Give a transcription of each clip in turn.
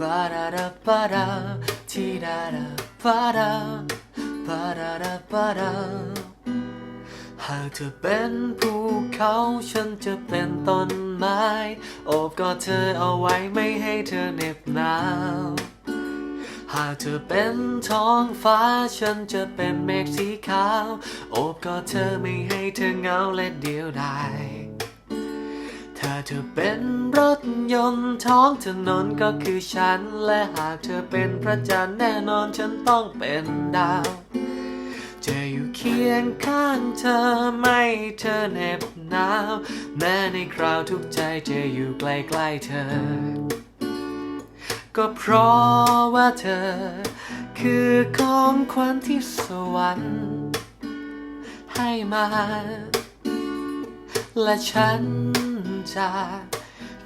ปาราราปาราทีราราปาราปาราราปาราหากเธอเป็นภูเขาฉันจะเป็นต้นไม้โอบกอดเธอเอาไว้ไม่ให้เธอเหน็บหนาวหากเธอเป็นท้องฟ้าฉันจะเป็นเมฆสีขาว โอบกอดเธอไม่ให้เธอเหงาและเดียวดาย ถ้าเธอเป็นรถยนต์ท้องถนนก็คือฉัน และหากเธอเป็นพระจันทร์แน่นอนฉันต้องเป็นดาวจะอยู่เคียงข้างเธอไม่เธอเหน็บหนาวแม้ในคราวทุกใจจะอยู่ใกล้ๆเธอ ก็เพราะว่าเธอ คือของขวัญที่สวรรค์ให้มา และฉัน จะ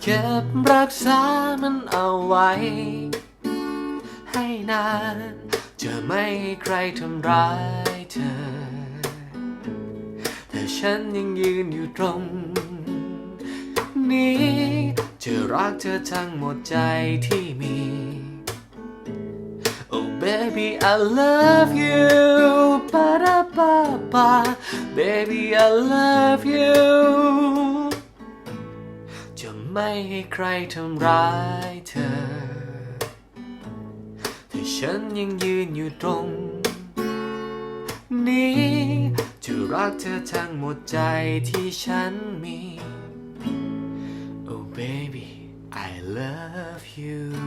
เก็บรักษามันเอาไว้ ให้นานจะไม่ใครทำร้ายเธอ แต่ฉันยังยืนอยู่ตรง นี้ จะรักเธอทั้งหมดใจที่มี Oh baby I love you ba da ba ba baby I love you ไม่ให้ใครทำร้ายเธอ ถ้าฉันยังยืนอยู่ตรง นี้ จะรักเธอทั้งหมดใจที่ฉันมี Oh baby I love you